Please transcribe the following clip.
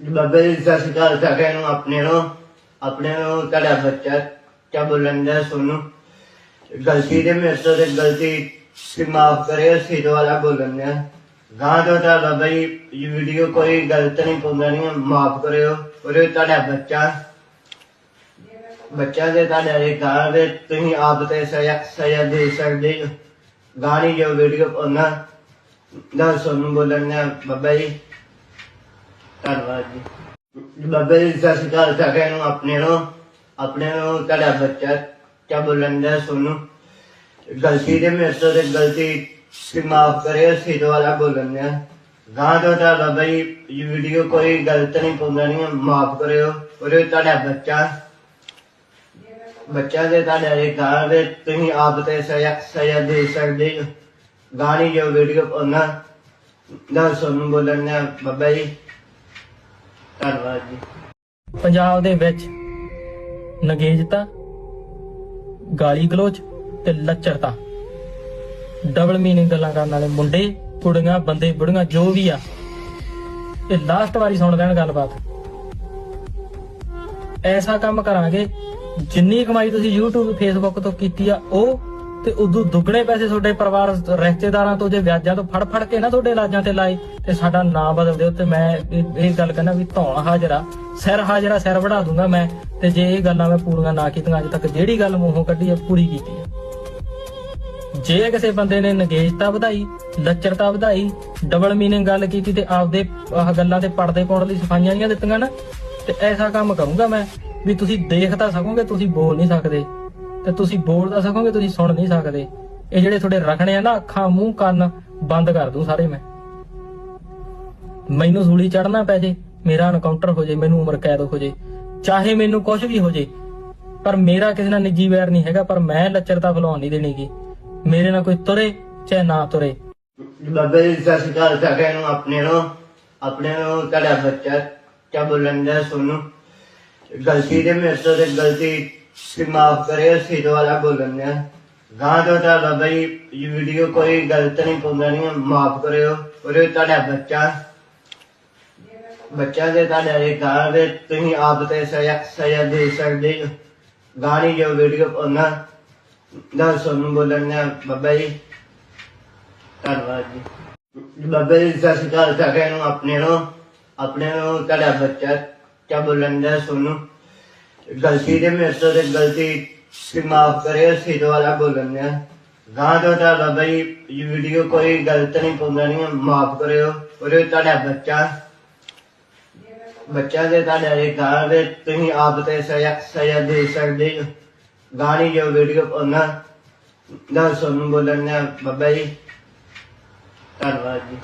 ਬਾਬਾ ਜੀ, ਸਤਿ ਸ਼੍ਰੀ ਅਕਾਲ ਸਾਰਿਆਂ ਨੂੰ, ਆਪਣੇ ਨੂੰ ਆਪਣੇ ਨੂੰ, ਤੁਹਾਡਾ ਬੱਚਾ ਕਿਆ ਬੋਲਣ ਦਾ ਸੁਣੋ ਗਲਤੀ ਦੇ ਮੇਰੇ ਤੋਂ ਤੇ ਗਲਤੀ ਕਿ ਮਾਫ ਕਰਿਓ, ਸਿਰ ਵਾਲਾ ਬੋਲਣ ਦਾ ਗਾਂ ਤੋਂ ਤਾਂ ਬਾਬਾ ਇਹ ਵੀਡੀਓ ਕੋਈ ਗਲਤ ਨਹੀਂ ਪਾਉਂਦਾ ਨਹੀਂ, ਮਾਫ ਕਰਿਓ। ਉਹਦੇ ਤੁਹਾਡਾ ਬੱਚਾ ਬੱਚਾ ਦੇ ਤੁਹਾਡੇ ਦੇ ਗਾਂ ਦੇ ਤੁਸੀਂ ਆਪ ਤੇ ਸਜ਼ਾ ਸਜ਼ਾ ਦੇ ਸਕਦੇ ਹੋ। ਗਾਣੀ ਜੋ ਵੀਡੀਓ ਪਾਉਣਾ ਦਾ ਸੁਣਨ ਬੋਲਣ ਦਾ ਬਾਬਾ ਜੀ। ਧੰਨਵਾਦ ਜੀ। ਬਾਬਾ ਜੀ, ਸਤਿ ਸ਼੍ਰੀ ਅਕਾਲ, ਸਾਰਿਆਂ ਨੂੰ ਆਪਣੇ ਨੂੰ ਆਪਣੇ ਨੂੰ ਤੁਹਾਡਾ ਬੱਚਾ ਕਿਆ ਬੋਲਣ ਦਾ ਸੁਣੋ ਗਲਤੀ ਦੇ ਮੇਰੇ ਤੋਂ ਤੇ ਗਲਤੀ ਕਿ ਮਾਫ ਕਰਿਓ ਸਿਰ ਵਾਲਾ ਬੋਲਣ ਦਾ ਗਾਂ ਤੋਂ ਤਾਂ ਬਾਬਾ ਇਹ ਵੀਡੀਓ ਕੋਈ ਗਲਤ ਨਹੀਂ ਪਾਉਂਦਾ ਨਹੀਂ, ਮਾਫ ਕਰਿਓ। ਉਹਦੇ ਤੁਹਾਡਾ ਬੱਚਾ ਬੱਚਾ ਦੇ ਤੁਹਾਡੇ ਦੇ ਗਾਂ ਦੇ ਤੁਸੀਂ ਆਪ ਤੇ ਸਜ਼ਾ ਸਜ਼ਾ ਦੇ ਸਕਦੇ ਹੋ। ਗਾਣੀ ਜੋ ਵੀਡੀਓ ਪਾਉਣਾ ਦਾ ਸੁਣਨ ਬੋਲਣ ਦਾ ਬਾਬਾ ਜੀ। ਧੰਨਵਾਦ ਜੀ। ਪੰਜਾਬ ਦੇ ਵਿੱਚ ਨਗੇਜਤਾ, ਗਾਲੀ ਗਲੋਚ ਤੇ ਲੱਚਰਤਾ। ਡਬਲ ਮੀਨਿੰਗ ਗੱਲਾਂ ਕਰਨ ਵਾਲੇ ਮੁੰਡੇ, ਕੁੜੀਆਂ, ਬੰਦੇ, ਬੁੜੀਆਂ, ਜੋ ਵੀ ਆ, ਇਹ ਲਾਸਟ ਵਾਰੀ ਸੁਣ ਲੈਣ ਗੱਲਬਾਤ। ਐਸਾ ਕੰਮ ਕਰਾਂਗੇ, ਜਿੰਨੀ ਕਮਾਈ ਤੁਸੀਂ YouTube, Facebook ਤੋਂ ਕੀਤੀ ਆ, ਉਹ ਤੇ ਉਦੋਂ ਦੁੱਗਣੇ ਪੈਸੇ ਤੁਹਾਡੇ ਪਰਿਵਾਰ ਰਿਸ਼ਤੇਦਾਰਾਂ ਤੋਂ ਜੇ ਵਿਆਜਾਂ ਤੋਂ ਫੜ ਫੜ ਕੇ ਨਾ ਤੁਹਾਡੇ ਇਲਾਜਾਂ ਤੇ ਲਾਏ, ਤੇ ਸਾਡਾ ਨਾਮ ਬਦਲ ਦਿਓ ਤੇ ਮੈਂ ਇਹ ਗੱਲ ਕਹਿੰਦਾ ਵੀ ਧੌਣ ਹਾਜ਼ਰਾ, ਸਿਰ ਹਾਜ਼ਰਾ ਸਿਰ ਵੜਾ ਦੂੰਗਾ ਮੈਂ, ਤੇ ਜੇ ਇਹ ਗੱਲਾਂ ਮੈਂ ਪੂਰੀਆਂ ਨਾ ਕੀਤੀਆਂ, ਅੱਜ ਤੱਕ ਜਿਹੜੀ ਗੱਲ ਮੂੰਹੋਂ ਕੱਢੀ ਆ, ਪੂਰੀ ਕੀਤੀ ਆ। ਜੇ ਕਿਸੇ ਬੰਦੇ ਨੇ ਨਗੇਜਤਾ ਵਧਾਈ, ਲੱਚਰਤਾ ਵਧਾਈ ਡਬਲ ਮੀਨਿੰਗ ਗੱਲ ਕੀਤੀ ਤੇ ਆਪਦੇ, ਆਹ ਗੱਲਾਂ ਤੇ ਪਰਦੇ ਪਾਉਣ ਲਈ ਸਫਾਈਆਂ ਨਹੀਂ ਦਿੱਤੀਆਂ ਨਾ, ਤੇ ਐਸਾ ਕੰਮ ਕਰੂੰਗਾ ਮੈਂ, ਵੀ ਤੁਸੀਂ ਦੇਖ ਤਾਂ ਸਕੋਗੇ, ਤੁਸੀਂ ਬੋਲ ਨਹੀਂ ਸਕਦੇ। ਤੇ ਤੁਸੀਂ ਬੋਲ ਤਾਂ ਸਕੋਗੇ, ਤੁਸੀਂ ਸੁਣ ਨਹੀਂ ਸਕਦੇ। ਇਹ ਜਿਹੜੇ ਤੁਹਾਡੇ ਰੱਖਣੇ ਆ ਨਾ, ਅੱਖਾਂ, ਮੂੰਹ, ਕੰਨ, ਬੰਦ ਕਰ ਦੂੰ ਸਾਰੇ ਮੈਂ। ਮੈਨੂੰ ਸੂਲੀ ਚੜਨਾ ਪੈ ਜੇ, ਮੇਰਾ ਐਨਕਾਊਂਟਰ ਹੋ ਜੇ, ਮੈਨੂੰ ਉਮਰ ਕੈਦ ਹੋ ਜੇ, ਚਾਹੇ ਮੈਨੂੰ ਕੁਝ ਵੀ ਹੋ ਜੇ, ਪਰ ਮੇਰਾ ਕਿਸੇ ਨਾਲ ਨਿੱਜੀ ਵੈਰ ਨਹੀਂ ਹੈਗਾ, ਪਰ ਮੈਂ ਲੱਚਰਤਾ ਫਲਾਉਣ ਨਹੀਂ ਦੇਣੀਗੀ ਮੇਰੇ ਨਾਲ ਕੋਈ ਤੁਰੇ ਚਾਹੇ ਨਾ ਤੁਰੇ। ਬਾਬਾ ਜੀ, ਸਤਿ ਸ਼੍ਰੀ ਅਕਾਲ, ਸਾਰਿਆਂ ਨੂੰ ਆਪਣੇ ਨੂੰ ਆਪਣੇ ਨੂੰ, ਤੁਹਾਡਾ ਬੱਚਾ, ਕਿਆ ਬੋਲਣ ਦਾ ਸੁਣੋ ਗਲਤੀ ਦੇ ਮੇਰੇ ਤੋਂ ਤੇ ਗਲਤੀ ਕਿ ਮਾਫ ਕਰਿਓ ਸਿਰ ਵਾਲਾ ਬੋਲਣ ਦਾ ਗਾਂ ਤੋਂ ਤਾਂ ਬਾਬਾ ਜੀ ਵੀਡੀਓ ਕੋਈ ਗਲਤ ਨਹੀਂ ਪਾਉਂਦਾ, ਨਹੀਂ, ਮਾਫ ਕਰਿਓ। ਉਹਦੇ ਤੁਹਾਡਾ ਬੱਚਾ। ਬੱਚਾ ਦੇ ਤੁਹਾਡੇ ਦੇ ਗਾਂ ਦੇ ਤੁਸੀਂ ਆਪ ਤੇ ਸਜ਼ਾ ਸਜ਼ਾ ਦੇ ਸਕਦੇ ਹੋ। ਗਾਣੀ ਜੋ ਵੀਡੀਓ ਪਾਉਣਾ ਦਾ ਸੁਣਨ ਬੋਲਣ ਦਾ ਬਾਬਾ ਜੀ। ਧੰਨਵਾਦ ਜੀ। ਬਾਬਾ ਜੀ, ਸਤਿ ਸ਼੍ਰੀ ਅਕਾਲ, ਸਾਰਿਆਂ ਨੂੰ, ਆਪਣੇ ਨੂੰ ਆਪਣੇ ਨੂੰ ਤੁਹਾਡਾ ਬੱਚਾ ਕਿਆ ਬੋਲਣ ਦਾ ਸੋਨੂੰ? ਗਲਤੀ ਦੇ ਮੇਰੇ ਤੋਂ ਤੇ ਗਲਤੀ ਕਿ ਮਾਫ ਕਰਿਓ ਸਿਰ ਵਾਲਾ ਬੋਲਣ ਦਾ ਗਾਂ ਤੋਂ ਤਾਂ ਬਾਬਾ ਇਹ ਵੀਡੀਓ ਕੋਈ ਗਲਤ ਨਹੀਂ ਪਾਉਂਦਾ ਨਹੀਂ ਮਾਫ ਕਰਿਓ। ਉਹਦੇ ਤੁਹਾਡਾ ਬੱਚਾ। ਬੱਚਾ ਦੇ ਤੁਹਾਡੇ ਦੇ ਗਾਂ ਦੇ ਤੁਸੀਂ ਆਪ ਤੇ ਸਜ਼ਾ ਸਜ਼ਾ ਦੇ ਸਕਦੇ ਹੋ। ਗਾਣੀ ਜੋ ਵੀਡੀਓ ਪਾਉਣਾ ਦਾ ਸੁਣਨ ਬੋਲਣ ਦਾ ਬਾਬਾ ਜੀ, ਧੰਨਵਾਦ ਜੀ।